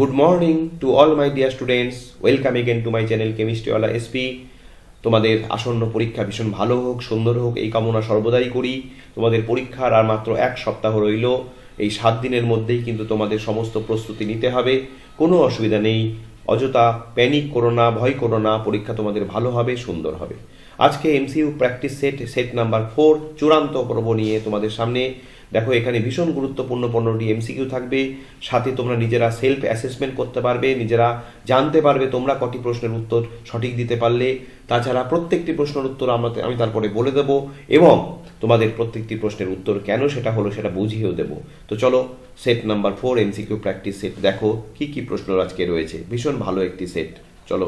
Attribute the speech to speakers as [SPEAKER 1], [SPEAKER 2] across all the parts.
[SPEAKER 1] Morning to all my dear students. Welcome again to my channel Chemistry Wala SP. তোমাদের আসন্ন পরীক্ষা ভীষণ ভালো হোক, সুন্দর হোক, এই কামনা সর্বদাই করি। তোমাদের পরীক্ষার আর মাত্র এক সপ্তাহ রইল। এই সাত দিনের মধ্যেই কিন্তু তোমাদের সমস্ত প্রস্তুতি নিতে হবে। কোনো অসুবিধা নেই। অযথা প্যানিক করো না, ভয় করো না, পরীক্ষা তোমাদের ভালো হবে, সুন্দর হবে। আজকে MCQ practice set set number four চূড়ান্ত পর্ব নিয়ে তোমাদের সামনে দেখো, এখানে ভীষণ গুরুত্বপূর্ণ পনেরোটি এমসিকিউ থাকবে। সাথে তোমরা নিজেরা সেলফ অ্যাসেসমেন্ট করতে পারবে, নিজেরা জানতে পারবে তোমরা কটি প্রশ্নের উত্তর সঠিক দিতে পারলে। তাছাড়া প্রত্যেকটি প্রশ্নের উত্তর আমরা আমি তারপরে বলে দেবো এবং তোমাদের প্রত্যেকটি প্রশ্নের উত্তর কেন সেটা হলো সেটা বুঝিয়েও দেবো। তো চলো set number four MCQ practice set দেখো, কি কি প্রশ্ন আজকে রয়েছে। ভীষণ ভালো একটি সেট চলো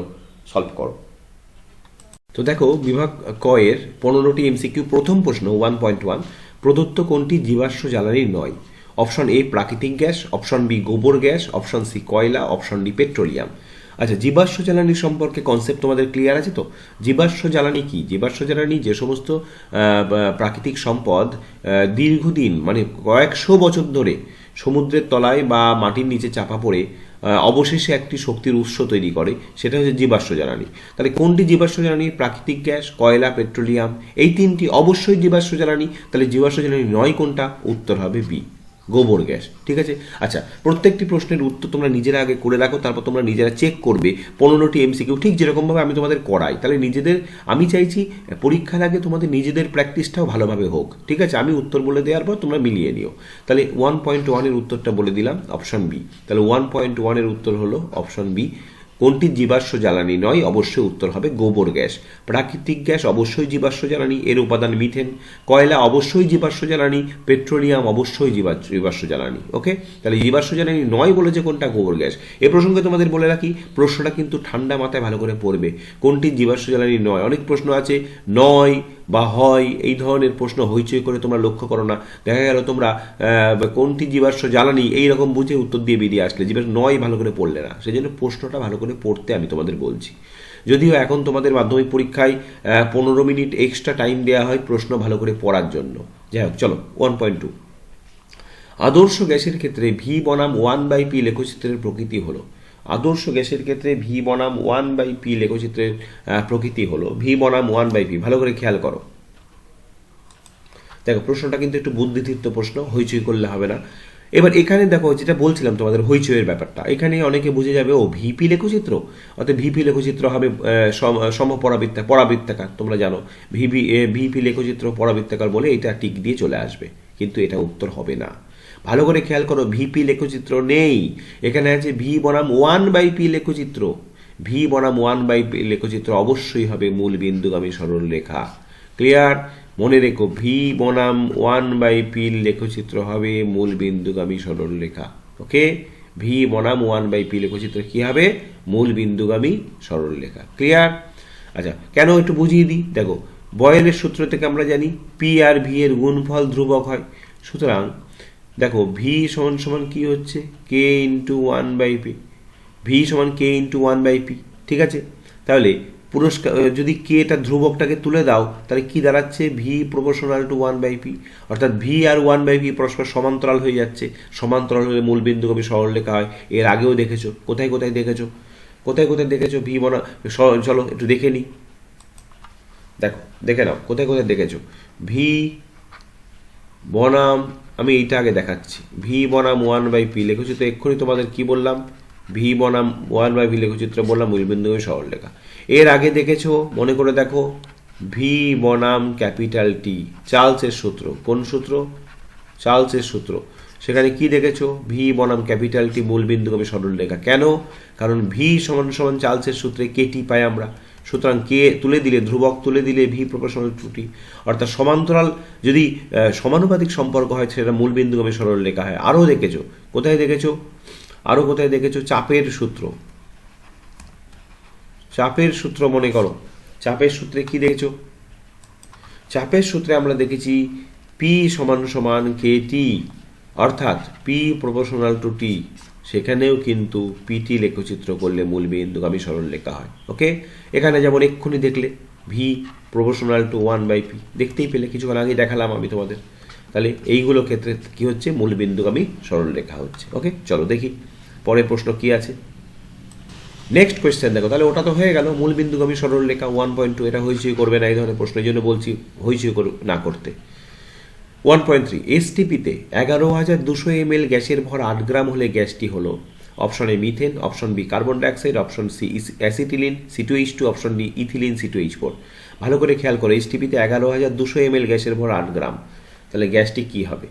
[SPEAKER 1] সলভ করো। তো দেখো, বিভাগ ক এর পনেরোটি এমসিকিউ প্রথম প্রশ্ন ওয়ান পয়েন্ট ওয়ান প্রদত্ত কোনটি জীবাশ্ম জ্বালানি নয়? অপশন এ প্রাকৃতিক গ্যাস, অপশন বি গোবর গ্যাস, অপশন সি কয়লা, অপশন ডি পেট্রোলিয়াম। আচ্ছা জীবাশ্ম জ্বালানি সম্পর্কে কনসেপ্ট তোমাদের ক্লিয়ার আছে তো? জীবাশ্ম জ্বালানি কি? জীবাশ্ম জ্বালানি যে সমস্ত প্রাকৃতিক সম্পদ দীর্ঘদিন মানে কয়েকশো বছর ধরে সমুদ্রের তলায় বা মাটির নিচে চাপা পড়ে অবশেষে একটি শক্তির উৎস তৈরি করে, সেটা হচ্ছে জীবাশ্ম জ্বালানি। তাহলে কোনটি জীবাশ্ম জ্বালানি? প্রাকৃতিক গ্যাস, কয়লা, পেট্রোলিয়াম। এই তিনটি অবশ্যই জীবাশ্ম জ্বালানি। তাহলে জীবাশ্ম জ্বালানি নয় কোনটা? উত্তর হবে বি। গোবর গ্যাস ঠিক আছে? আচ্ছা প্রত্যেকটি প্রশ্নের উত্তর তোমরা নিজেরা আগে করে রাখো, তারপর তোমরা নিজেরা চেক করবে পনেরোটি এমসিকিউ ঠিক যেরকমভাবে আমি তোমাদের করাই। তাহলে নিজেদের, আমি চাইছি পরীক্ষার আগে তোমাদের নিজেদের প্র্যাকটিসটাও ভালোভাবে হোক, ঠিক আছে? আমি উত্তর বলে দেওয়ার পর তোমরা মিলিয়ে নিও। তাহলে ওয়ান পয়েন্ট ওয়ানের উত্তরটা বলে দিলাম অপশন বি তাহলে ওয়ান পয়েন্ট ওয়ানের উত্তর হলো অপশন বি কোনটি জীবাশ্ম জ্বালানি নয়, অবশ্যই উত্তর হবে গোবর গ্যাস। প্রাকৃতিক গ্যাস অবশ্যই জীবাশ্ম জ্বালানি, এর উপাদান মিথেন। কয়লা অবশ্যই জীবাশ্ম জ্বালানি, পেট্রোলিয়াম অবশ্যই জীবা- জীবাশ্ম জ্বালানি, ওকে? তাহলে জীবাশ্ম জ্বালানি নয় বলেছে কোনটা গোবর গ্যাস? এ প্রসঙ্গে তোমাদের বলে রাখি, প্রশ্নটা কিন্তু ঠান্ডা মাথায় ভালো করে পড়বে। কোনটি জীবাশ্ম জ্বালানি নয়? অনেক প্রশ্ন আছে, নয় বা হয়, এই ধরনের প্রশ্ন হইচই করে তোমরা লক্ষ্য করো না। দেখা গেল তোমরা কোনটি জীবাশ্ম জ্বালানি, এই রকম বুঝে উত্তর দিয়ে বেরিয়ে আসলে। জীবাশ্ম নয় ভালো করে পড়লে না। সেই জন্য প্রশ্নটা ভালো করে পড়তে আমি তোমাদের বলছি। যদিও এখন তোমাদের মাধ্যমিক পরীক্ষায় পনেরো মিনিট এক্সট্রা টাইম দেওয়া হয় প্রশ্ন ভালো করে পড়ার জন্য। যাই হোক, চলো ওয়ান পয়েন্ট টু আদর্শ গ্যাসের ক্ষেত্রে ভি বনাম ওয়ান বাই পি লেখচিত্রের প্রকৃতি হলো। আদর্শ গ্যাসের ক্ষেত্রে ভি বনাম ওয়ান বাই পি লেখচিত্রের প্রকৃতি হলো ভি বনাম ওয়ান বাই পি ভালো করে খেয়াল করো। দেখো, প্রশ্নটা কিন্তু একটু বুদ্ধিদীপ্ত প্রশ্ন, হইচই করলে হবে না। এবার এখানে দেখো, যেটা বলছিলাম তোমাদের হইচইয়ের ব্যাপারটা, এখানে অনেকে বুঝে যাবে, ও ভিপি লেখচিত্র অর্থাৎ ভিপি লেখচিত্র হবে সম, সমপরাবৃত্তা, পরাবৃত্তাকার, তোমরা জানো। ভিপি ভিপি লেখচিত্র, পরাবৃত্তাকার বলে এটা টিক দিয়ে চলে আসবে, কিন্তু এটা উত্তর হবে না। ভালো করে খেয়াল করো ভিপি লেখচিত্র নেই। এখানে আছে ভি বনাম ওয়ান বাই পি লেখচিত্র। ভি বনাম ওয়ান বাই পি লেখচিত্র অবশ্যই হবে মূল বিন্দুগামী সরল রেখা। ক্লিয়ার মনে রেখো ভি বনাম ওয়ান বাই পি লেখচিত্র হবে মূল বিন্দুগামী সরল রেখা। ওকে ভি বনাম ওয়ান বাই পি লেখচিত্র কি হবে? মূল বিন্দুগামী সরল রেখা। ক্লিয়ার আচ্ছা কেন একটু বুঝিয়ে দিই? দেখো, বয়েলের সূত্র থেকে আমরা জানি পি আর ভি এর গুণফল ধ্রুবক হয়। সুতরাং দেখো ভি সমান সমান কি হচ্ছে? K into one by P V সমান K into one by P ঠিক আছে? তাহলে পুরস্কার যদি কে এটা ধ্রুবকটাকে তুলে দাও, তাহলে কি দাঁড়াচ্ছে? V proportional to one by P অর্থাৎ ভি আর ওয়ান বাই পি পরস্পর সমান্তরাল হয়ে যাচ্ছে। সমান্তরাল হলে মূল বিন্দু কবি সরল লেখা হয়। এর আগেও দেখেছ। কোথায় কোথায় দেখেছ? কোথায় কোথায় দেখেছ? ভি বনা চলো একটু দেখে নিই দেখো, দেখে নাও। কোথায় কোথায় দেখেছ? ভি বনাম আমি এইটা আগে দেখাচ্ছি। ভি বনাম ওয়ান বাই পি লেখচিত্র, এক্ষুনি তোমাদের কি বললাম? ভি বনাম ওয়ান বাই ভি লেখচিত্র বললাম মূলবিন্দু সরল লেখা। এর আগে দেখেছ, মনে করে দেখো ভি বনাম ক্যাপিটাল টি, চার্লসের সূত্র। কোন সূত্র? চার্লসের সূত্র। সেখানে কি দেখেছ? ভি বনাম ক্যাপিটাল টি মূলবিন্দু কবে সরল রেখা কেন? কারণ ভি সমান সমান চার্লসের সূত্রে কেটি পাই আমরা। সুতরাং কে তুলে দিলে, ধ্রুবক তুলে দিলে ভি প্রপোর্শনাল ত্রুটি। অর্থাৎ সমান্তরাল, যদি সমানুপাতিক সম্পর্ক হয়, সেটা মূল বিন্দুগামী সরল লেখা হয়। আরও দেখেছ? কোথায় দেখেছ? আরও কোথায় দেখেছ? চাপের সূত্র। চাপের সূত্র মনে করো। চাপের সূত্রে কি দেখেছ? চাপের সূত্রে আমরা দেখেছি পি সমান সমান কে টি। অর্থাৎ পি প্রপোর্শনাল টু টি। সেখানেও কিন্তু পিটি লেখচিত্র করলে মূল বিন্দুগামী সরল লেখা হয় ওকে এখানে যেমন এক্ষুনি দেখলে V proportional to one by P দেখতেই পেলে, কিছুক্ষণ আগে দেখালাম আমি তোমাদের। তাহলে এইগুলো ক্ষেত্রে কি হচ্ছে? মূল বিন্দুগামী সরল লেখা হচ্ছে ওকে চলো দেখি পরের প্রশ্ন কি আছে? নেক্সট কোয়েশ্চেন দেখো, তাহলে ওটা তো হয়ে গেল, মূল বিন্দুগামী সরল লেখা ওয়ান পয়েন্ট টু এটা হইচই করবে না, এই ধরনের প্রশ্ন, এই জন্য বলছি হইচই না করতে। ওয়ান পয়েন্ট থ্রি এসটিপিতে এগারো হাজার দুশো এম গ্যাসের ভর আট গ্রাম হলে গ্যাসটি হলো। Option A methane, option B carbon dioxide, option C acetylene C two H two option D ethylene C two H four ভালো করে খেয়াল করো এসটিপিতে এগারো হাজার দুশো এম এল গ্যাসের ভর আট গ্রাম। তাহলে গ্যাসটি কী হবে?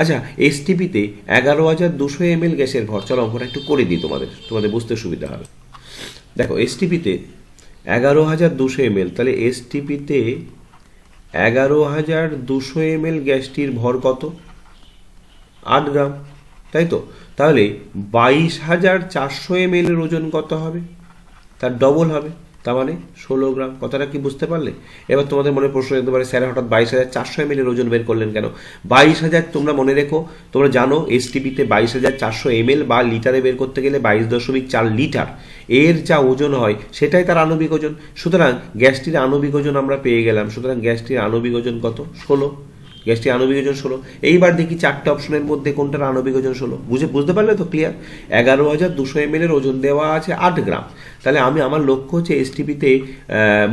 [SPEAKER 1] আচ্ছা এসটিপিতে এগারো হাজার দুশো এম এল গ্যাসের ভর, চলো অঙ্কটা একটু করে দিই তোমাদের তোমাদের বুঝতে সুবিধা হবে। দেখো এসটিপিতে এগারো হাজার দুশো এম তাহলে এসটিপিতে এগারো হাজার দুশো এম গ্যাসটির ভর কত? আট গ্রাম, তাই তো? তাহলে বাইশ হাজার চারশো এম এর ওজন কত হবে? তার ডবল হবে। তার মানে ষোলো গ্রাম, কথাটা কি বুঝতে পারলে? এবার তোমাদের মনে প্রশ্ন যেতে পারে, স্যার, হঠাৎ বাইশ হাজার চারশো এম এর ওজন বের করলেন কেন? বাইশ হাজার তোমরা মনে রেখো, তোমরা জানো এসটিপিতে বাইশ হাজার চারশো এম বা লিটারে বের করতে গেলে বাইশ দশমিক চার লিটার এর যা ওজন হয়, সেটাই তার আণবিক ওজন। সুতরাং গ্যাসটির আণবিক ওজন আমরা পেয়ে গেলাম। সুতরাং গ্যাসটির আণবিক ওজন কত? ষোলো। গ্যাসটি আণবিক ওজন ষোলো। এইবার দেখি চারটে অপশনের মধ্যে কোনটার আণবিক ওজন ষোলো। বুঝে বুঝতে পারলে তো ক্লিয়ার এগারো হাজার দুশো এম এর ওজন দেওয়া আছে আট গ্রাম। তাহলে আমি আমার লক্ষ্য হচ্ছে এসটিপিতে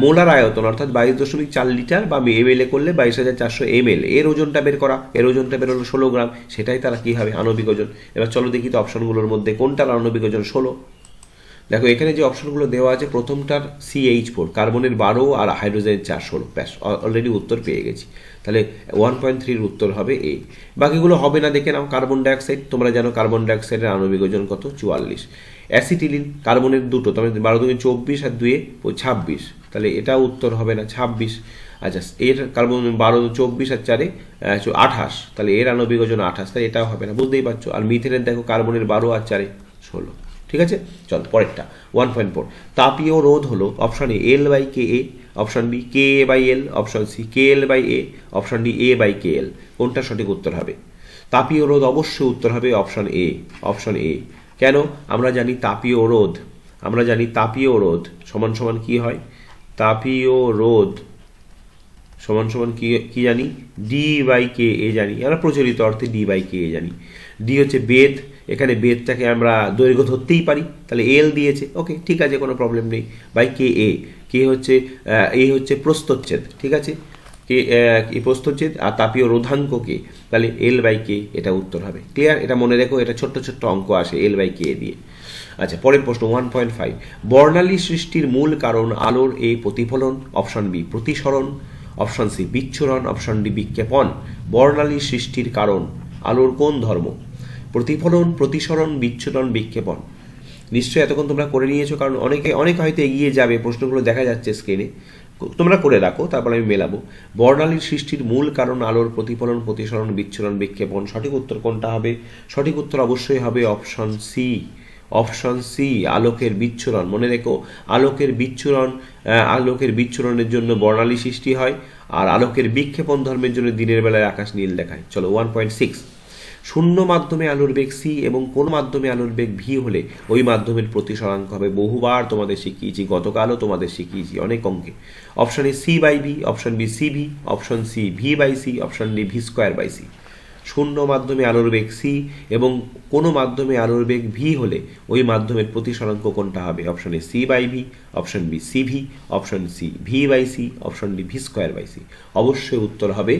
[SPEAKER 1] মোলার আয়তন, অর্থাৎ বাইশ দশমিক চার লিটার বা এম এল এ করলে বাইশ হাজার চারশো এম এল এর ওজনটা বের করা, এর ওজনটা বের হলো ষোলো গ্রাম। সেটাই তারা কী হবে আণবিক ওজন এবার চলো দেখি তো অপশনগুলোর মধ্যে কোনটার আণবিক ওজন ষোলো। দেখো, এখানে যে অপশনগুলো দেওয়া আছে, প্রথমটার সিএইচ ফোর কার্বনের বারো আর হাইড্রোজেনের চার, ষোলো। ব্যাস অলরেডি উত্তর পেয়ে গেছি। তাহলে ওয়ান পয়েন্ট থ্রির উত্তর হবে এ বাকিগুলো হবে না, দেখে নাও কার্বন ডাইঅক্সাইড তোমরা জানো কার্বন ডাইঅক্সাইডের আণবিক ওজন কত? চুয়াল্লিশ. অ্যাসিটিলিন কার্বনের দুটো তবে বারো দুই চব্বিশ আর দুয়ে ছাব্বিশ। তাহলে এটা উত্তর হবে না, ছাব্বিশ। আচ্ছা এর কার্বন বারো চব্বিশ আর চারে আঠাশ। তাহলে এর আণবিক ওজন আঠাশ, তাহলে এটাও হবে না, বুঝতেই পারছ? আর মিথেনের দেখো কার্বনের বারো আর চারে ষোলো। ঠিক আছে? চল, পরেরটা ওয়ান পয়েন্ট ফোর তাপীয় রোধ হলো option A L by K A option B K A by L option C K L by A option D A by K L কোনটা সঠিক উত্তর হবে? তাপীয় রোধ অবশ্যই উত্তর হবে অপশন এ অপশন এ কেন? আমরা জানি তাপীয় রোধ। আমরা জানি তাপীয় রোধ সমান সমান কি হয়? তাপীয় রোধ সমান সমান কি কি জানি? ডি বাই কে এ জানি। আমরা প্রচলিত অর্থে ডি বাই কে এ জানি। ডি হচ্ছে বেদ এখানে বেদটাকে আমরা দৈর্ঘ্য ধরতেই পারি। তাহলে এল দিয়েছে। ওকে ঠিক আছে, কোনো প্রবলেম নেই। বাই কে এ কে হচ্ছে এ হচ্ছে প্রস্তচ্ছেদ, ঠিক আছে? কে প্রস্তচ্ছেদ? আর তাপীয় রোধাঙ্ক কে তাহলে এল বাই কে এটা উত্তর হবে। ক্লিয়ার এটা মনে রেখো, এটা ছোট্ট ছোট্ট অঙ্ক আসে এল বাই কে দিয়ে। আচ্ছা পরের প্রশ্ন ওয়ান পয়েন্ট ফাইভ বর্ণালী সৃষ্টির মূল কারণ আলোর এ প্রতিফলন অপশন বি প্রতিসরণ অপশন সি বিচ্ছুরণ অপশন ডি বিজ্ঞাপন বর্ণালী সৃষ্টির কারণ, আলোর কোন ধর্ম? প্রতিফলন, প্রতিসরণ, বিচ্ছুরণ, বিক্ষেপণ। নিশ্চয়ই এতক্ষণ তোমরা করে নিয়েছো, কারণ অনেকে, অনেক হয়তো এগিয়ে যাবে, প্রশ্নগুলো দেখা যাচ্ছে স্ক্রিনে তোমরা করে রাখো, তারপর আমি মেলাবো। বর্ণালীর সৃষ্টির মূল কারণ আলোর প্রতিফলন, প্রতিসরণ, বিচ্ছুরণ, বিক্ষেপণ। সঠিক উত্তর কোনটা হবে? সঠিক উত্তর অবশ্যই হবে অপশন সি অপশন সি আলোকের বিচ্ছুরণ। মনে রেখো, আলোকের বিচ্ছুরণ আলোকের বিচ্ছুরণের জন্য বর্ণালী সৃষ্টি হয়, আর আলোকের বিক্ষেপণ ধর্মের জন্য দিনের বেলায় আকাশ নীল দেখায়। চলো ওয়ান পয়েন্ট সিক্স শূন্য মাধ্যমে আলোর বেগ সি এবং কোন মাধ্যমে আলোর বেগ ভি হলে ওই মাধ্যমের প্রতিসরাঙ্ক হবে। বহুবার তোমাদের শিখিয়েছি, গতকালও তোমাদের শিখিয়েছি অনেক অঙ্কে। Option A C by V, option B C V, option C V by C, option D V square by C. শূন্য মাধ্যমে আলোর বেগ সি এবং কোনো মাধ্যমে আলোর বেগ ভি হলে ওই মাধ্যমের প্রতিসরাঙ্ক কোনটা হবে? Option A C by V, option B C V, option C V by C, option D V square by C. অবশ্যই উত্তর হবে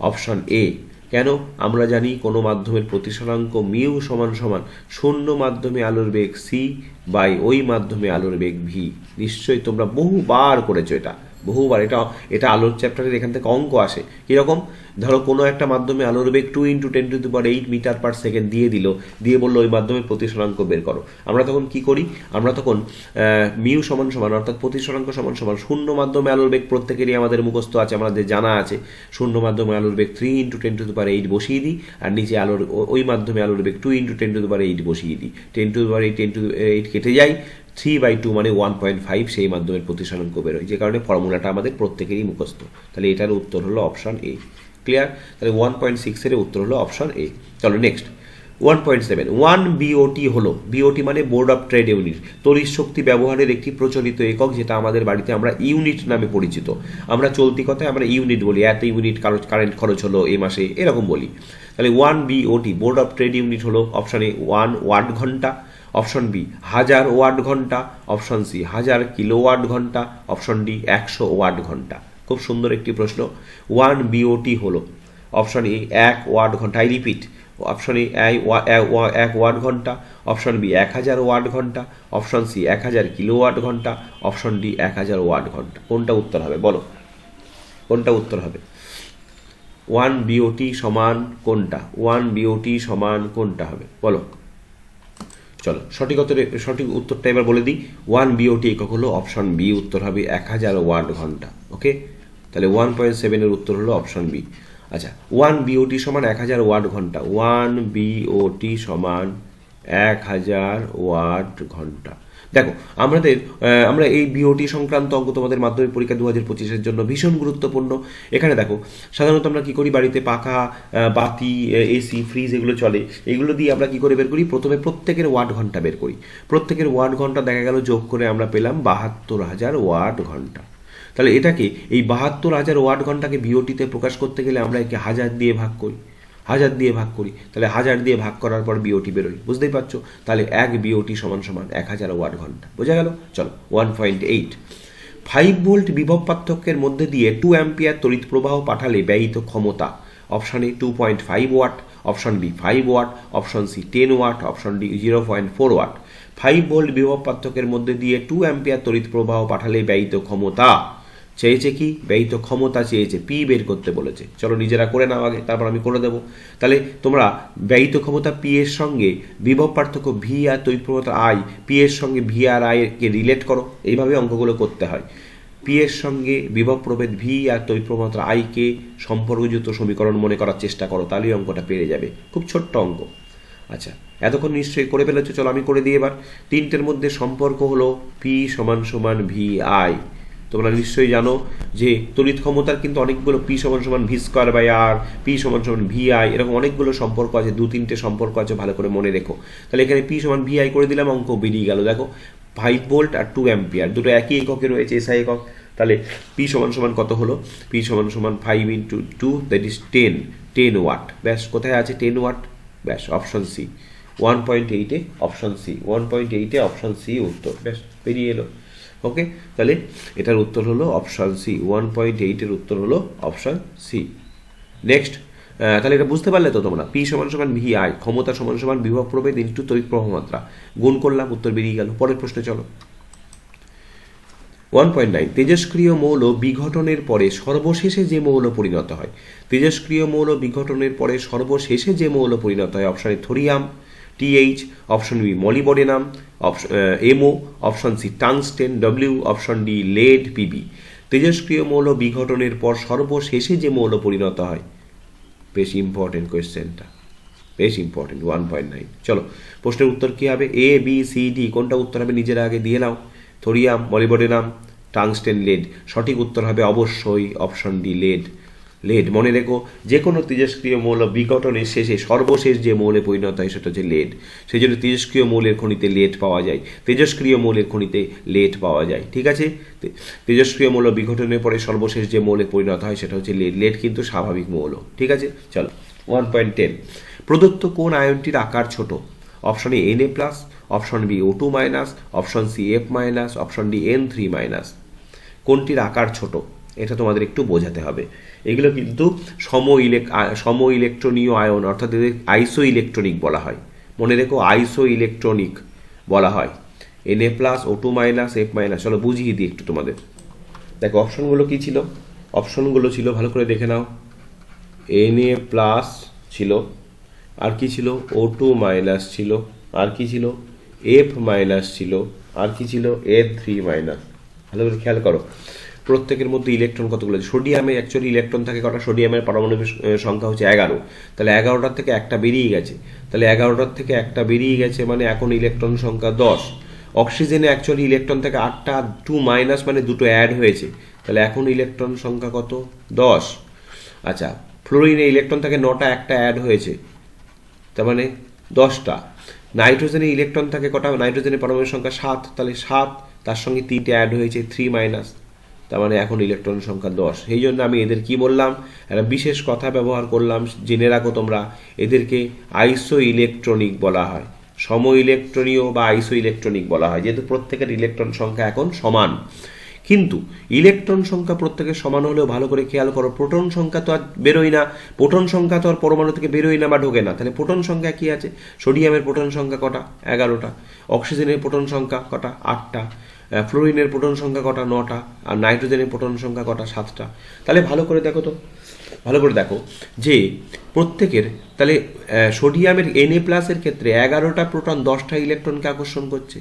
[SPEAKER 1] অপশন এ। কেন? আমরা জানি কোনো মাধ্যমের প্রতিসরাঙ্ক মিউ সমান সমান শূন্য মাধ্যমে আলোর বেগ সি বাই ওই মাধ্যমে আলোর বেগ ভি। নিশ্চয়ই তোমরা বহুবার করেছ এটা। বহুবার, এটা এটা আলোর চ্যাপ্টারের এখান থেকে অঙ্ক আসে। কীরকম? ধরো, কোনো একটা মাধ্যমে আলোর বেগ two into ten to power eight metre per second দিয়ে দিল, দিয়ে বলল ওই মাধ্যমে প্রতিসরাঙ্ক বের করো। আমরা তখন কি করি? আমরা তখন মিউ সমান সমান, অর্থাৎ প্রতিসরাঙ্ক সমান সমান, শূন্য মাধ্যমে আলোর বেগ প্রত্যেকেরই আমাদের মুখস্থ আছে, আমাদের জানা আছে। শূন্য মাধ্যমে আলোর বেগ three into ten to power eight বসিয়ে দিই, আর নিচে আলোর ওই মাধ্যমে আলোর বেগ two into ten to power eight বসিয়ে দিই। Ten to power eight ten to eight কেটে যায় থ্রি বাই টু মানে ওয়ান পয়েন্ট ফাইভ সেই মাধ্যমের প্রতিসরাঙ্ক বেরোয় যে কারণে ফর্মুলাটা আমাদের প্রত্যেকেরই মুখস্থ। তাহলে এটার উত্তর হলো অপশন এ ক্লিয়ার তাহলে ওয়ান পয়েন্ট সিক্সের উত্তর হলো অপশন এ চলো next one point seven one BOT হলো বিওটি মানে বোর্ড অফ ট্রেড ইউনিট তড়িৎ শক্তি ব্যবহারের একটি প্রচলিত একক, যেটা আমাদের বাড়িতে আমরা ইউনিট নামে পরিচিত। আমরা চলতি কথায় আমরা ইউনিট বলি, এত ইউনিট কারেন্ট খরচ হলো এ মাসে, এরকম বলি। তাহলে one BOT board of trade unit হলো অপশান ওয়ান ওয়াট ঘণ্টা। অপশন বি, হাজার ওয়াট ঘণ্টা। অপশন সি, হাজার কিলো ওয়াট ঘণ্টা। অপশন ডি, একশো ওয়াট ঘণ্টা। খুব সুন্দর একটি প্রশ্ন। ওয়ান বিওটি হলো। অপশন এ, এক ওয়াট ঘণ্টা। আই রিপিট অপশন এ, এক ওয়াট ঘণ্টা। অপশন বি, এক হাজার ওয়াট ঘণ্টা। অপশন সি, এক হাজার কিলো ওয়াট ঘণ্টা। অপশন ডি, এক হাজার ওয়াট ঘণ্টা। কোনটা উত্তর হবে? বলো। কোনটা উত্তর হবে? ওয়ান বিওটি সমান কোনটা? ওয়ান বিওটি সমান কোনটা হবে? বলো। চলো, সঠিক সঠিক উত্তরটা এবার বলে দিই। ওয়ান বিওটি একক হলো অপশন বি উত্তর হবে এক হাজার ওয়াট ঘণ্টা ওকে তাহলে ওয়ান পয়েন্ট সেভেনের উত্তর হলো অপশন বি আচ্ছা ওয়ান বিওটি সমান এক হাজার ওয়াট ঘণ্টা ওয়ান বিওটি সমান এক হাজার ওয়াট ঘণ্টা। দেখো, আমাদের আমরা এই বিওটি সংক্রান্ত অঙ্ক তোমাদের মাধ্যমিক পরীক্ষা দু হাজার পঁচিশের জন্য ভীষণ গুরুত্বপূর্ণ। এখানে দেখো, সাধারণত আমরা কি করি? বাড়িতে পাখা বাতি এসি ফ্রিজ এগুলো চলে। এগুলো দিয়ে আমরা কি করে বের করি? প্রথমে প্রত্যেকের ওয়াট ঘণ্টা বের করি। প্রত্যেকের ওয়াট ঘণ্টা দেখা গেল যোগ করে আমরা পেলাম বাহাত্তর হাজার ওয়াট ঘণ্টা। তাহলে এটাকে, এই বাহাত্তর হাজার ওয়াট ঘন্টাকে বিওটিতে প্রকাশ করতে গেলে আমরা একে হাজার দিয়ে ভাগ করি। হাজার দিয়ে ভাগ করি, তাহলে হাজার দিয়ে ভাগ করার পর বিওটি বেরোয়। বুঝতেই পারছ? তাহলে এক বিওটি সমান সমান এক হাজার ওয়াট ঘণ্টা। বোঝা গেল? চলো one point eight five volt বিভব পার্থক্যের মধ্যে দিয়ে টু অ্যাম্পিয়ার তড়িৎ প্রবাহ পাঠালে ব্যয়িত ক্ষমতা। Option A two point five watt option B five watt option C ten watt option D zero point four watt five volt বিভব পার্থক্যের মধ্যে দিয়ে টু অ্যাম্পিয়ার তড়িৎ প্রবাহ পাঠালে ব্যয়িত ক্ষমতা। চেয়েছে কি? ব্যয়িত ক্ষমতা চেয়েছে, পি বের করতে বলেছে। চলো নিজেরা করে নাও আগে, তারপর আমি করে দেবো। তাহলে তোমরা ব্যয়িত ক্ষমতা, পি এর সঙ্গে বিভব পার্থক্য, ভি আর তড়িৎ প্রবণতা আই, পি এর সঙ্গে ভি আর আই কে রিলেট করো। এইভাবে অঙ্কগুলো করতে হয়। পি এর সঙ্গে বিভব প্রভেদ, ভি আর তড়িৎ প্রবণতা আই কে সম্পর্কযুক্ত সমীকরণ মনে করার চেষ্টা করো তাহলেই অঙ্কটা পেরে যাবে। খুব ছোট্ট অঙ্ক। আচ্ছা এতক্ষণ নিশ্চয়ই করে ফেলেছো, চলো আমি করে দিই এবার। তিনটের মধ্যে সম্পর্ক হলো পি সমান সমান ভি আই। তোমরা নিশ্চয়ই জানো যে তড়িৎ ক্ষমতার কিন্তু অনেকগুলো পি সমান সমান V square by R, P সমান সমান ভি আই, এরকম অনেকগুলো সম্পর্ক আছে, দু তিনটে সম্পর্ক আছে, ভালো করে মনে রেখো। তাহলে এখানে পি সমান ভি আই করে দিলাম, অঙ্ক বেরিয়ে গেল। দেখো ফাইভ ভোল্ট আর টু অ্যাম্পিয়ার দুটো একই এককে রয়েছে এসআই একক। তাহলে পি সমান সমান কত হলো? পি সমান সমান five into two that is ten ten watt ব্যাস, কোথায় আছে টেন ওয়াট ব্যাস অপশন সি ওয়ান পয়েন্ট এইটে অপশন সি ওয়ান পয়েন্ট এইটে অপশন সি উত্তর। ব্যাস, বেরিয়ে এলো। ওকে তাহলে এটার উত্তর হলো অপশন সি ওয়ান পয়েন্ট এইটের উত্তর হলো অপশন সি নেক্সট তাহলে এটা বুঝতে পারলে তো তোমরা পি সমান সমান ভি আই ক্ষমতা সমান সমান বিভব প্রভেদ ইন্টু তড়িৎ প্রবাহমাত্রা গুণ করলাম, উত্তর বেরিয়ে গেল, পরের প্রশ্নে চলো। ওয়ান পয়েন্ট নাইন তেজস্ক্রিয় মৌল বিঘটনের পরে সর্বশেষে যে মৌল পরিণত হয়। তেজস্ক্রিয় মৌল বিঘটনের পরে সর্বশেষে যে মৌল পরিণত হয় অপশানে thorium TH option B molybdenum MO option C tungsten W option D lead PB তেজস্ক্রিয় মৌল বিঘটনের পর সর্বশেষে যে মৌল পরিণত হয়, বেশ ইম্পর্টেন্ট কোয়েশ্চেনটা বেশ ইম্পর্টেন্ট ওয়ান পয়েন্ট নাইন চলো, প্রশ্নের উত্তর কী হবে? এ বি সি ডি কোনটা উত্তর হবে নিজেরা আগে দিয়ে নাও। থোরিয়াম মলিবডেনাম টাংস্টেন লেড সঠিক উত্তর হবে অবশ্যই অপশন ডি লেড লেড মনে রেখো যে কোনো তেজস্ক্রিয় মৌল বিঘটনের শেষে সর্বশেষ যে মৌলে পরিণত হয় সেটা হচ্ছে লেড সেই জন্য তেজস্ক্রিয় মৌলের খনিতে লেড পাওয়া যায়। তেজস্ক্রিয় মৌলের খনিতে লেড পাওয়া যায়, ঠিক আছে? তেজস্ক্রিয় মৌল বিঘটনের পরে সর্বশেষ যে মৌলে পরিণত হয় সেটা হচ্ছে লেড লেড কিন্তু স্বাভাবিক মৌল, ঠিক আছে? চলো ওয়ান পয়েন্ট টেন প্রদত্ত কোন আয়নটির আকার ছোট? Option A N A plus option B O two minus option C F minus option D N three minus কোনটির আকার ছোট? এটা তোমাদের একটু বোঝাতে হবে। এগুলো কিন্তু সম ইলেক সম ইলেকট্রনীয় আয়ন, অর্থাৎ আইসো ইলেকট্রনিক বলা হয়। মনে রেখো আইসো ইলেকট্রনিক বলা হয়। N A plus O two minus F minus চলো বুঝিয়ে দিই একটু তোমাদের। দেখো, অপশনগুলো কি ছিল? অপশনগুলো ছিল, ভালো করে দেখে নাও। এন এ প্লাস ছিল। আর কি ছিল? ও টু মাইনাস ছিল। আর কি ছিল? এফ মাইনাস ছিল। আর কি ছিল? এ থ্রি মাইনাস ভালো করে খেয়াল করো। প্রত্যেকের মধ্যে ইলেকট্রন কতগুলো সোডিয়ামে অ্যাকচুয়ালি ইলেকট্রন থাকে কটা সোডিয়ামের পারমাণবিক সংখ্যা হচ্ছে এগারো। তাহলে এগারোটার থেকে একটা বেরিয়ে গেছে। তাহলে এগারোটার থেকে একটা বেরিয়ে গেছে মানে এখন ইলেকট্রন সংখ্যা দশ। অক্সিজেনে অ্যাকচুয়ালি ইলেকট্রন থেকে আটটা টু মাইনাস মানে দুটো অ্যাড হয়েছে। তাহলে এখন ইলেকট্রন সংখ্যা কত? দশ। আচ্ছা ফ্লোরিনে ইলেকট্রন থেকে নটা একটা অ্যাড হয়েছে। তার মানে দশটা। নাইট্রোজেনে ইলেকট্রন থাকে কটা? নাইট্রোজেনের পরমাণুর সংখ্যা সাত। তাহলে সাত, তার সঙ্গে তিনটে অ্যাড হয়েছে থ্রি মাইনাস তার মানে এখন ইলেকট্রন সংখ্যা দশ। সেই জন্য আমি এদের কি বললাম? একটা বিশেষ কথা ব্যবহার করলাম, জেনে রাখো তোমরা, এদেরকে আইসো ইলেকট্রনিক বলা হয়। সম ইলেকট্রনীয় বা আইসো ইলেকট্রনিক বলা হয়, যেহেতু প্রত্যেকের ইলেকট্রন সংখ্যা এখন সমান। কিন্তু ইলেকট্রন সংখ্যা প্রত্যেকের সমান হলেও ভালো করে খেয়াল করো প্রোটন সংখ্যা তো আর বেরোয় না। প্রোটন সংখ্যা তো আর পরমাণু থেকে বেরোয় না বা ঢোকে না। তাহলে প্রোটন সংখ্যা কি আছে? সোডিয়ামের প্রোটন সংখ্যা কটা? এগারোটা। অক্সিজেনের প্রোটন সংখ্যা কটা? আটটা। ফ্লোরিনের প্রোটন সংখ্যা কটা? নটা। আর নাইট্রোজেনের প্রোটন সংখ্যা কটা? সাতটা। তাহলে ভালো করে দেখো তো। ভালো করে দেখো যে প্রত্যেকের, তাহলে সোডিয়ামের এনএ প্লাসের ক্ষেত্রে এগারোটা প্রোটন দশটা ইলেকট্রনকে আকর্ষণ করছে।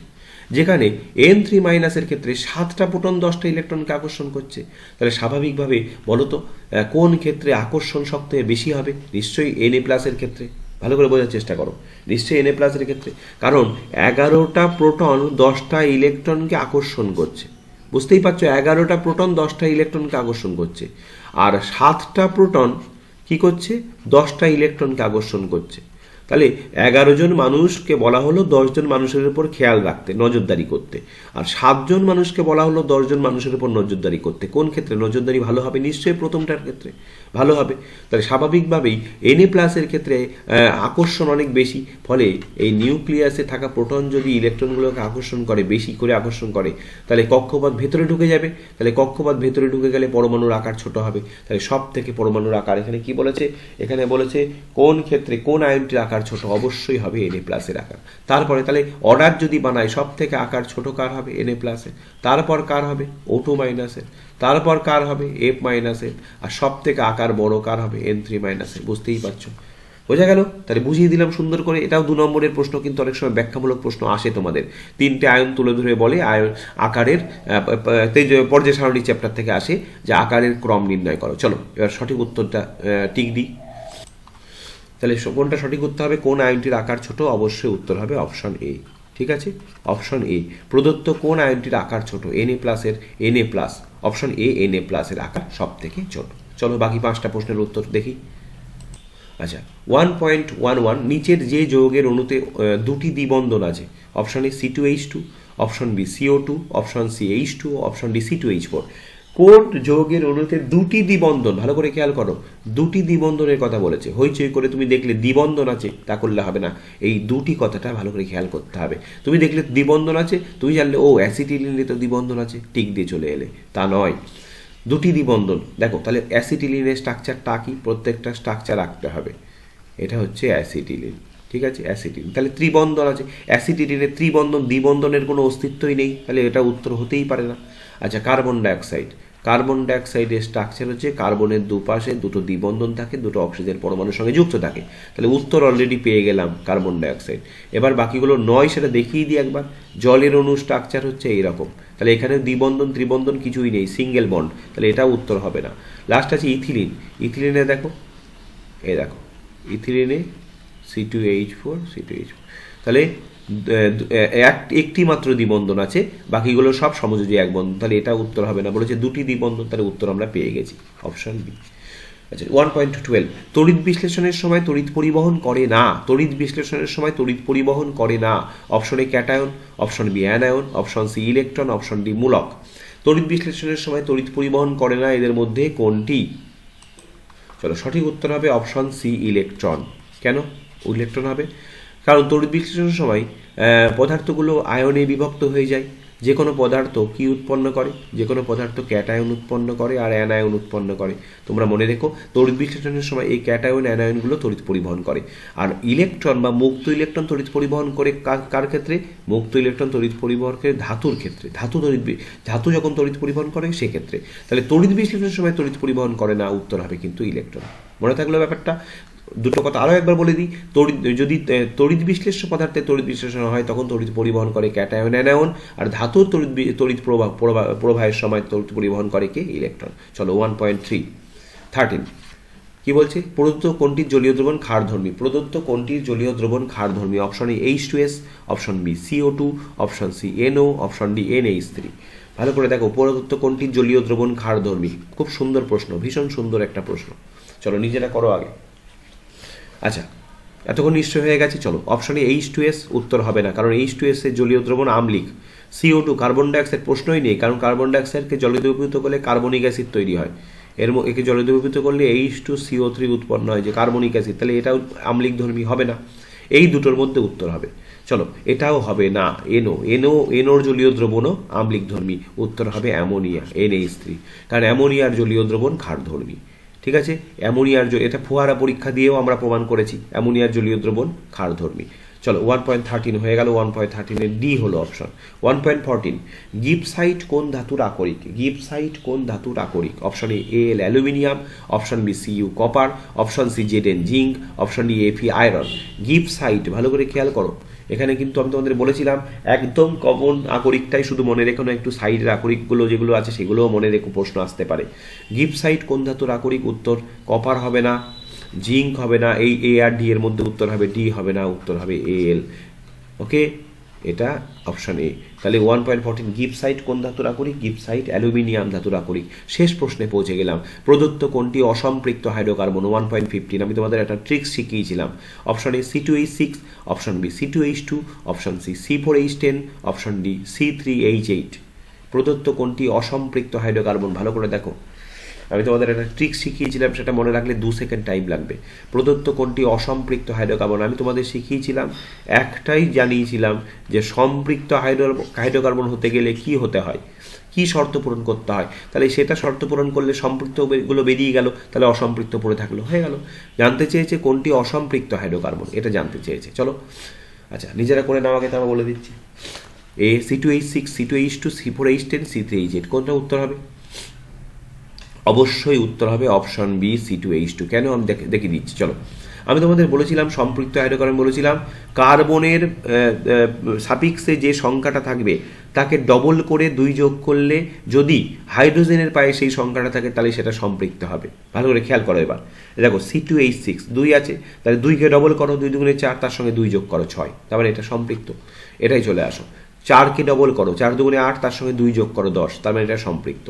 [SPEAKER 1] যেখানে এন থ্রি মাইনাসের ক্ষেত্রে সাতটা প্রোটন দশটা ইলেকট্রনকে আকর্ষণ করছে। তাহলে স্বাভাবিকভাবে বলো তো কোন ক্ষেত্রে আকর্ষণ শক্তি বেশি হবে? নিশ্চয়ই এন এ প্লাসের ক্ষেত্রে। ভালো করে বোঝার চেষ্টা করো। নিশ্চয়ই এন এ প্লাসের ক্ষেত্রে। কারণ এগারোটা প্রোটন দশটা ইলেকট্রনকে আকর্ষণ করছে। বুঝতেই পারছ, এগারোটা প্রোটন দশটা ইলেকট্রনকে আকর্ষণ করছে। আর সাতটা প্রোটন কি করছে? দশটা ইলেকট্রনকে আকর্ষণ করছে। তাহলে এগারো জন মানুষকে বলা হলো দশজন মানুষের উপর খেয়াল রাখতে, নজরদারি করতে। আর সাতজন মানুষকে বলা হলো দশজন মানুষের উপর নজরদারি করতে। কোন ক্ষেত্রে? নজরদারি ভালো হবে নিশ্চয়ই প্রথমটার ক্ষেত্রে। ভালো হবে। তাহলে স্বাভাবিকভাবেই এনএ প্লাসের ক্ষেত্রে আকর্ষণ অনেক বেশি। ফলে এই নিউক্লিয়াসে থাকা প্রোটন যদি ইলেকট্রনগুলোকে আকর্ষণ করে, বেশি করে আকর্ষণ করে, তাহলে কক্ষপথ ভেতরে ঢুকে যাবে। তাহলে কক্ষপথ ভেতরে ঢুকে গেলে পরমাণুর আকার ছোট হবে। তাহলে সব থেকে পরমাণুর আকার এখানে কি বলেছে? এখানে বলেছে কোন ক্ষেত্রে কোন আয়নটির আকার ছোট? অবশ্যই হবে এনএ প্লাসের আকার। তারপরে তাহলে অর্ডার যদি বানায় সব থেকে আকার ছোট কার হবে? এনএ প্লাসের তারপর কার হবে? ওটো মাইনাসের তারপর কার হবে? এফ মাইনাস মাইনাসের আর সব থেকে আকার বড় কার হবে? এন থ্রি মাইনাসের বুঝতেই পারছ? বোঝা গেল? তাহলে বুঝিয়ে দিলাম সুন্দর করে। এটাও দু নম্বরের প্রশ্ন, কিন্তু অনেক সময় ব্যাখ্যামূলক প্রশ্ন আসে তোমাদের। তিনটে আয়ন তুলে ধরে বলে আয়ন আকারের পর্যায় সারণী চ্যাপ্টার থেকে আসে, যে আকারের ক্রম নির্ণয় করো। চলো, এবার সঠিক উত্তরটা টিক দিই। তাহলে কোনটা সঠিক উত্তর হবে? কোন আয়নটির আকার ছোট? অবশ্যই উত্তর হবে অপশন এ ঠিক আছে? অপশন এ প্রদত্ত কোন আয়নটির আকার ছোট? এন এ প্লাসের N A plus option A N A প্লাসের আকার সব থেকে ছোট। চলো বাকি পাঁচটা প্রশ্নের উত্তর দেখি। আচ্ছা ওয়ান পয়েন্ট ওয়ান ওয়ান নিচের যে যোগের অণুতে দুটি দ্বিবন্ধন আছে option A C two H two option B CO two option C H two option D C two H four কোন যৌগের অণুতে দুটি দ্বিবন্ধন, ভালো করে খেয়াল করো, দুটি দ্বিবন্ধনের কথা বলেছে। হইচই করে তুমি দেখলে দ্বিবন্ধন আছে, তা করলে হবে না। এই দুটি কথাটা ভালো করে খেয়াল করতে হবে। তুমি দেখলে দ্বিবন্ধন আছে, তুমি জানলে, ও অ্যাসিটিলিনে তো দ্বিবন্ধন আছে, টিক দিয়ে চলে এলে। তা নয়। দুটি দ্বিবন্ধন, দেখো, তাহলে অ্যাসিটিলিনের স্ট্রাকচারটা কি? প্রত্যেকটা স্ট্রাকচার রাখতে হবে। এটা হচ্ছে অ্যাসিটিলিন ঠিক আছে? অ্যাসিটিলিন তাহলে ত্রিবন্ধন আছে। অ্যাসিটিলিনের ত্রিবন্ধন, দ্বিবন্ধনের কোনো অস্তিত্বই নেই। তাহলে এটা উত্তর হতেই পারে না। আচ্ছা কার্বন ডাইঅক্সাইড। কার্বন ডাইঅক্সাইডের স্ট্রাকচার হচ্ছে কার্বনের দুপাশে দুটো দ্বিবন্ধন থাকে, দুটো অক্সিজেন পরমাণুর সঙ্গে যুক্ত থাকে। তাহলে উত্তর অলরেডি পেয়ে গেলাম কার্বন ডাইঅক্সাইড। এবার বাকিগুলো নয় সেটা দেখিয়ে দিই একবার। জলের অণু স্ট্রাকচার হচ্ছে এইরকম। তাহলে এখানে দ্বিবন্ধন, ত্রিবন্ধন কিছুই নেই সিঙ্গেল বন্ড তাহলে এটা উত্তর হবে না। লাস্ট আছে ইথিলিন। ইথিলিনে দেখো এ দেখো, ইথিলিনে C two H four C two H four তাহলে এক, একটি মাত্র দ্বিবন্ধন আছে, বাকিগুলো সব সমযোজী এক বন্ধন। তাহলে এটা উত্তর হবে না, বলেছে দুটি দ্বিবন্ধন, তাহলে উত্তর আমরা পেয়ে গেছি অপশন বি আচ্ছা ওয়ান পয়েন্ট টুয়েলভ তড়িৎ বিশ্লেষণের সময় তড়িৎ পরিবহন করে না, তড়িৎ বিশ্লেষণের সময় তড়িৎ পরিবহন করে না option A cation option B anion option C electron option D মূলক। তড়িৎ বিশ্লেষণের সময় তড়িৎ পরিবহন করে না, এদের মধ্যে কোনটি? চলো সঠিক উত্তর হবে অপশন সি ইলেকট্রন কেন? ইলেকট্রন হবে। কারণ তড়িৎ বিশ্লেষণের সময় পদার্থগুলো আয়নে বিভক্ত হয়ে যায়। যে কোনো পদার্থ কি উৎপন্ন করে, যে কোনো পদার্থ ক্যাটায়ন উৎপন্ন করে আর অ্যানায়ন উৎপন্ন করে। তোমরা মনে রেখো, তড়িৎ বিশ্লেষণের সময় এই ক্যাটায়ন, অ্যানায়নগুলো তড়িৎ পরিবহন করে। আর ইলেকট্রন বা মুক্ত ইলেকট্রন তড়িৎ পরিবহন করে কার ক্ষেত্রে? মুক্ত ইলেকট্রন তড়িৎ পরিবহন করে ধাতুর ক্ষেত্রে। ধাতু তড়িৎ ধাতু যখন তড়িৎ পরিবহন করে সেক্ষেত্রে। তাহলে তড়িৎ বিশ্লেষণের সময় তড়িৎ পরিবহন করে না, উত্তর হবে কিন্তু ইলেকট্রন। মনে থাকল ব্যাপারটা? দুটো কথা আরও একবার বলে দিই। তড়িৎ, যদি তড়িৎ বিশ্লেষ্য পদার্থে তড়িৎ বিশ্লেষণ হয়, তখন তড়িৎ পরিবহন করে ক্যাটায়ন অ্যানায়ন, আর ধাতুর তড়িৎ তড়িৎ প্রবাহ- প্রবাহের সময় তড়িৎ পরিবহন করে কে? ইলেকট্রন। চলো ওয়ান পয়েন্ট থ্রি থার্টিন কি বলছে? প্রদত্ত কোনটির জলীয় দ্রবণ ক্ষারধর্মী? প্রদত্ত কোনটির জলীয় দ্রবণ ক্ষারধর্মী? Option A H two S option B CO two option C NO option D N H three ভালো করে দেখো, প্রদত্ত কোনটির জলীয় দ্রবণ ক্ষারধর্মী? খুব সুন্দর প্রশ্ন, ভীষণ সুন্দর একটা প্রশ্ন। চলো, নিজেরা করো আগে। আচ্ছা এতক্ষণ নিশ্চয় হয়ে গেছে, চলো। অপশনে এইচ টু এস উত্তর হবে না, কারণ এইচ টু এস এর জলীয় দ্রবণ আমলিক। সিও টু কার্বন ডাইঅক্সাইড প্রশ্নই নেই, কারণ কার্বন ডাইঅক্সাইডকে জলে দ্রবীভূত করলে কার্বনিক অ্যাসিড তৈরি হয়। এর একে জলে দ্রবীভূত করলে এইচ টু সিও থ্রি উৎপন্ন হয়, যে কার্বনিক অ্যাসিড তাহলে এটাও আমলিক ধর্মী হবে না। এই দুটোর মধ্যে উত্তর হবে। চলো, এটাও হবে না এনো এনো এনোর জলীয় দ্রবণও আমলিক ধর্মী, উত্তর হবে অ্যামোনিয়া এন এইচ থ্রি কারণ অ্যামোনিয়ার জলীয় দ্রবণ ক্ষার ধর্মী ঠিক আছে? অ্যামোনিয়ার এটা ফোয়ারা পরীক্ষা দিয়েও আমরা প্রমাণ করেছি। অ্যামোনিয়ার জলীয় দ্রবণ ক্ষার ধর্মী চলো ওয়ান পয়েন্ট থার্টিন হয়ে গেল ওয়ান পয়েন্ট থার্টিনের ডি হলো option one point fourteen gibbsite কোন ধাতুর আকরিক? গিপসাইট কোন ধাতুর আকরিক? Option A L, aluminium option B C U copper option C Z N zinc option D F E iron gibbsite ভালো করে খেয়াল করো। এখানে কিন্তু আমি তোমাদের বলেছিলাম, একদম কমন আকরিকটাই শুধু মনে রেখো না, একটু সাইডের আকরিকগুলো যেগুলো আছে সেগুলোও মনে রেখো প্রশ্ন আসতে পারে। গিফট সাইড কোন ধাতুর আকরিক উত্তর কপার হবে না জিঙ্ক হবে না, এই এ আর ডি এর মধ্যে উত্তর হবে ডি হবে না, উত্তর হবে এ এল ওকে এটা অপশন এ তাহলে ওয়ান পয়েন্ট ফোরটিন গিপসাইট কোন ধাতুর আকরিক? গিপসাইট অ্যালুমিনিয়াম ধাতুর আকরিক। শেষ প্রশ্নে পৌঁছে গেলাম। প্রদত্ত কোনটি অসম্পৃক্ত হাইড্রোকার্বন ওয়ান পয়েন্ট ফিফটিন আমি তোমাদের একটা trick শিখিয়েছিলাম। Option A C two H six option B C two H two option C C four H ten option D C three H eight প্রদত্ত কোনটি অসম্পৃক্ত হাইড্রোকার্বন। ভালো করে দেখো। আমি তোমাদের একটা ট্রিক শিখিয়েছিলাম, সেটা মনে রাখলে দু সেকেন্ড টাইম লাগবে। প্রদত্ত কোনটি অসম্পৃক্ত হাইড্রোকার্বন? আমি তোমাদের শিখিয়েছিলাম, একটাই জানিয়েছিলাম যে সম্পৃক্ত হাইড্রো হাইড্রোকার্বন হতে গেলে কি হতে হয়? কি শর্ত পূরণ করতে হয়? তাহলে সেটা শর্ত পূরণ করলে সম্পৃক্ত বে- গুলো বেরিয়ে গেল, তাহলে অসম্পৃক্ত পড়ে থাকল। হয়ে গেল। জানতে চেয়েছে কোনটি অসম্পৃক্ত হাইড্রোকার্বন? এটা জানতে চেয়েছে। চলো। আচ্ছা নিজেরা করে নেওয়া আগে তো বলে দিচ্ছি। A C two H six C two H two C four H ten C three H eight কোনটা উত্তর হবে? অবশ্যই উত্তর হবে option B C two H two কেন? আমি দেখে দিচ্ছি, চলো। আমি তোমাদের বলেছিলাম, সম্পৃক্ত হাইড্রোকার্বন বলেছিলাম, কার্বনের সাপিক্সে যে সংখ্যাটা থাকবে, তাকে ডবল করে দুই যোগ করলে যদি হাইড্রোজেনের পায়ে সেই সংখ্যাটা থাকে, তাহলে সেটা সম্পৃক্ত হবে। ভালো করে খেয়াল করো এবার। দেখো সি টু এইচ সিক্স দুই আছে, তাহলে দুইকে ডবল করো, দুই দুগুণে চার, তার সঙ্গে দুই যোগ করো, ছয়। তার মানে এটা সম্পৃক্ত। এটাই চলে আসো। চারকে ডবল করো, চার দুগুণে আট, তার সঙ্গে দুই যোগ করো দশ, তার মানে এটা সম্পৃক্ত।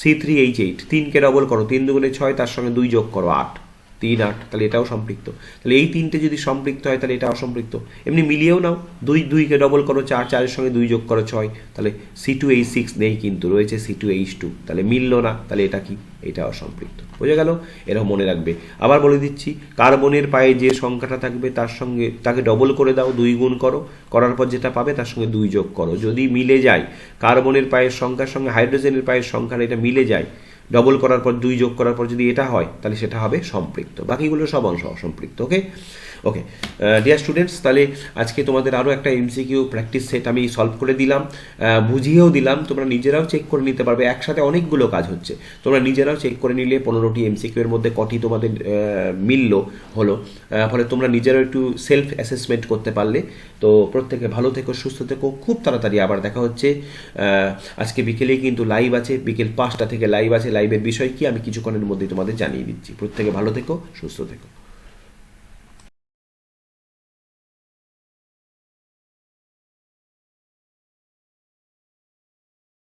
[SPEAKER 1] সি থ্রি এইচ এইট তিনকে ডবল করো, তিন দুগুণে ছয়, তার সঙ্গে দুই যোগ করো আট। তিন আট, তাহলে এটাও সম্পৃক্ত। তাহলে এই তিনটে যদি সম্পৃক্ত হয়, তাহলে এটা অসম্পৃক্ত। এমনি মিলিয়েও নাও, দুই, দুইকে ডবল করো চার, চারের সঙ্গে দুই যোগ করো ছয়, তাহলে সি টু এইচ সিক্স নেই কিন্তু, রয়েছে সি টু এইচ টু তাহলে মিললো না, তাহলে এটা কি? এটা অসম্পৃক্ত। বোঝা গেল? এরকম মনে রাখবে। আবার বলে দিচ্ছি, কার্বনের পায়ে যে সংখ্যাটা থাকবে, তার সঙ্গে তাকে ডবল করে দাও, দুই গুণ করো, করার পর যেটা পাবে, তার সঙ্গে দুই যোগ করো। যদি মিলে যায়, কার্বনের পায়ের সংখ্যার সঙ্গে হাইড্রোজেনের পায়ের সংখ্যাটা, এটা মিলে যায় ডবল করার পর, দুই যোগ করার পর যদি এটা হয়, তাহলে সেটা হবে সম্পৃক্ত। বাকিগুলো সব অংশ অসম্পৃক্ত ওকে ওকে ডিয়ার স্টুডেন্টস তাহলে আজকে তোমাদের আরও একটা এমসিকিউ প্র্যাকটিস সেট আমি সলভ করে দিলাম। আহ, বুঝিয়েও দিলাম তোমরা নিজেরাও চেক করে নিতে পারবে। একসাথে অনেকগুলো কাজ হচ্ছে। তোমরা নিজেরাও চেক করে নিলে পনেরোটি এমসিকিউ এর মধ্যে কটি তোমাদের আহ, মিলল হলো। ফলে তোমরা নিজেরাও একটু সেলফ অ্যাসেসমেন্ট করতে পারলে। তো প্রত্যেকে ভালো থেকো সুস্থ থেকো। খুব তাড়াতাড়ি আবার দেখা হচ্ছে। আজকে বিকেলেই কিন্তু লাইভ আছে। বিকেল পাঁচটা থেকে লাইভ আছে। লাইভের বিষয় কি আমি কিছুক্ষণের মধ্যেই তোমাদের জানিয়ে দিচ্ছি। প্রত্যেকে ভালো থেকো সুস্থ থেকো।